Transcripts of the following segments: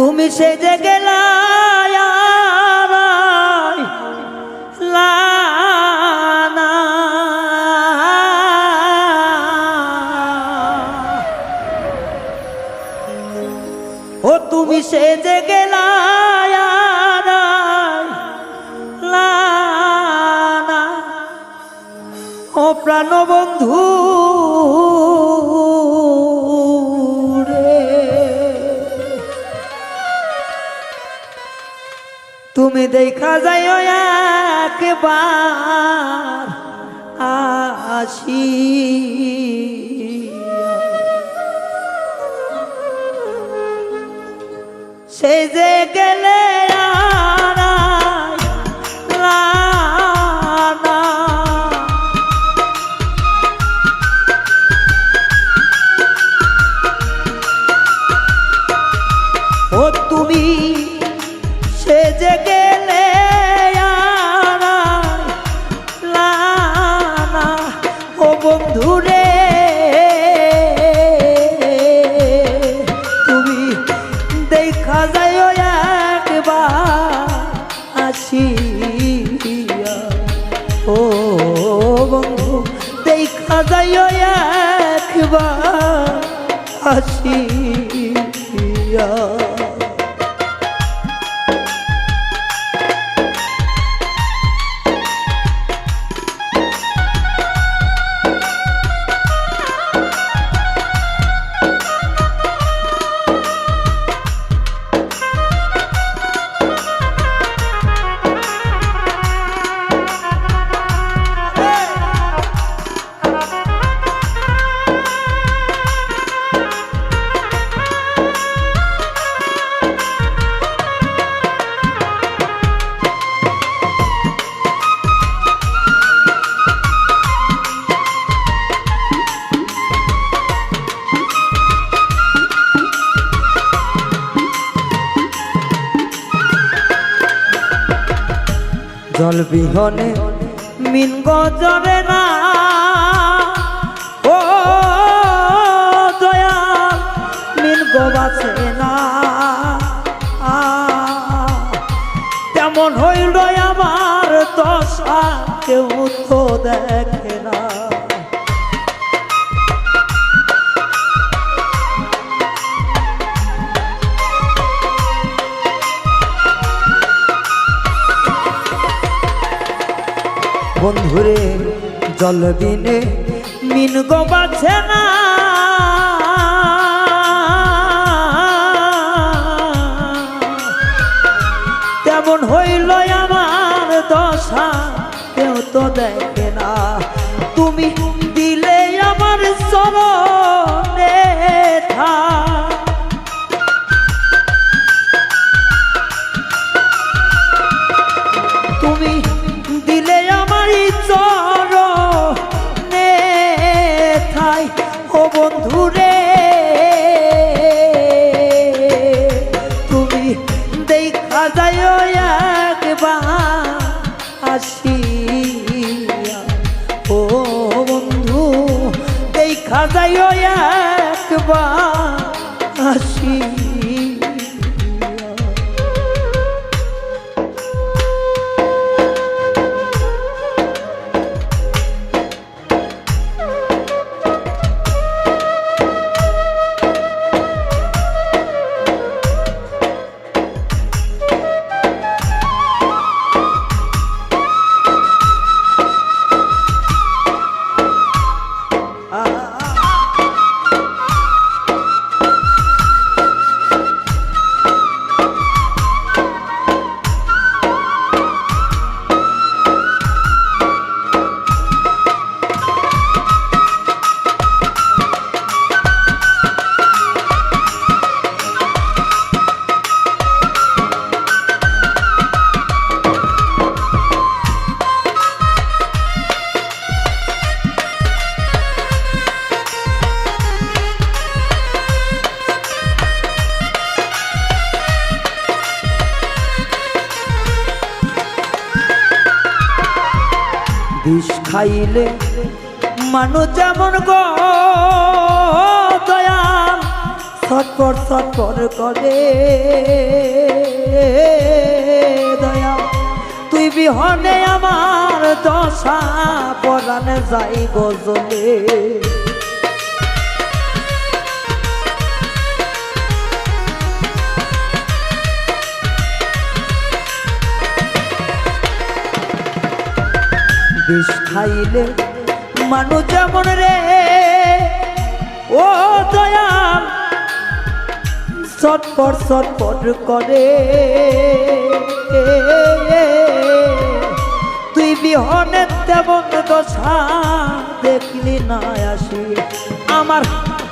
তুমি সেজে গেলা লানা ও তুমি সেজে গেলা লানা ও প্রাণবন্ধু রে তুমি দেখা যায় একবার আসি সে যে গেলে আর বন্ধু তুমি দেখা যায় একবার আসিয়া। ও বন্ধু দেখা যায় একবার আসিয়া। জল বিহনে মিন গজবে না। ও দয়াল, মিন গবাছে না। তেমন হইল আমার দশা, কেউ তো দেখে না। বন্ধুরে জল বিনে মিন গোবাছে না। একবার বিষ খাইলে মানুষ যেমন গো দয়াল ছটপট ছটপট করে। দয়া, তুই বিহনে আমার দশা পরানে যাই গজলে বিষ খাইলে মানুষ যেমন রে। ও দয়াল চটপট চটপট করে। তুই বিহনে তেমন দশা দেখলি না আসি। আমার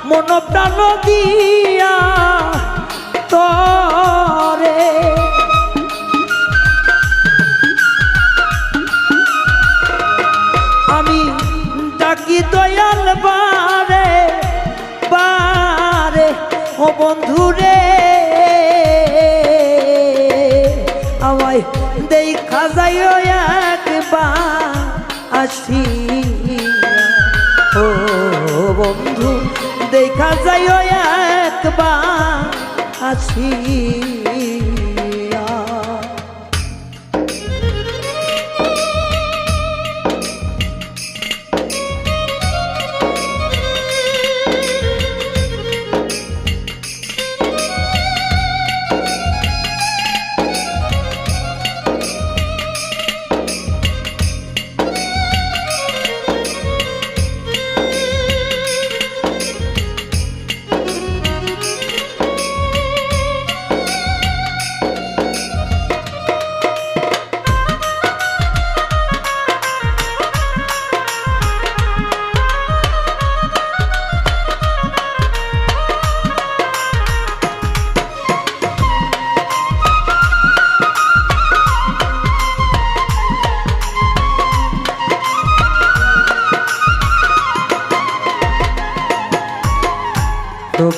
মন প্রাণ দিয়া তরে। ও বন্ধু রে আমায় দেখা যাইও একবার আসি। ও বন্ধু দেখা যাইও একবার আসিয়া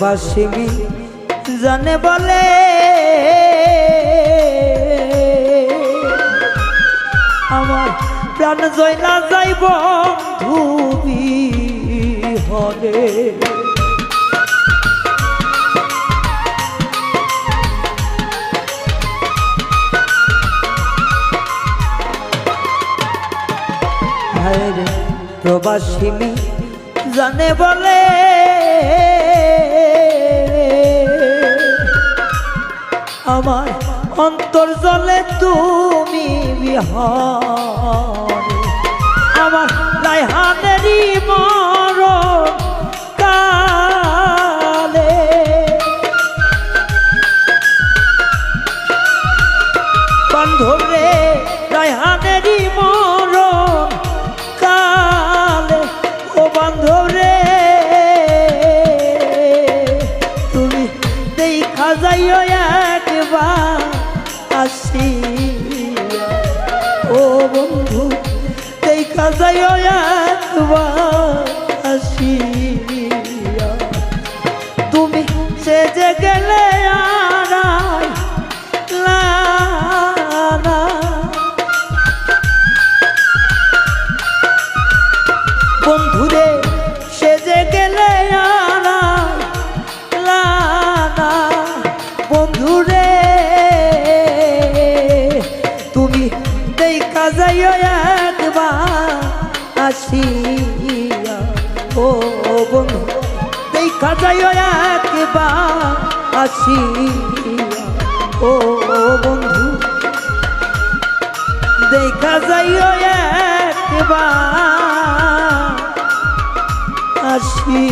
প্রবাসিনী জানে বলে। আমার প্রাণ জয়লা যাইব ধুবি হলে রে প্রবাসিনী জানে বলে। আমার অন্তর জলে তুমি বিহারে। তুমি সে যে গেলে বন্ধুরে সে যে গেলে বন্ধুরে তুমি দেখা যাইও একবার আসিয়া যায় একবার আসি ও বন্ধু দেখা যায় একবার আসি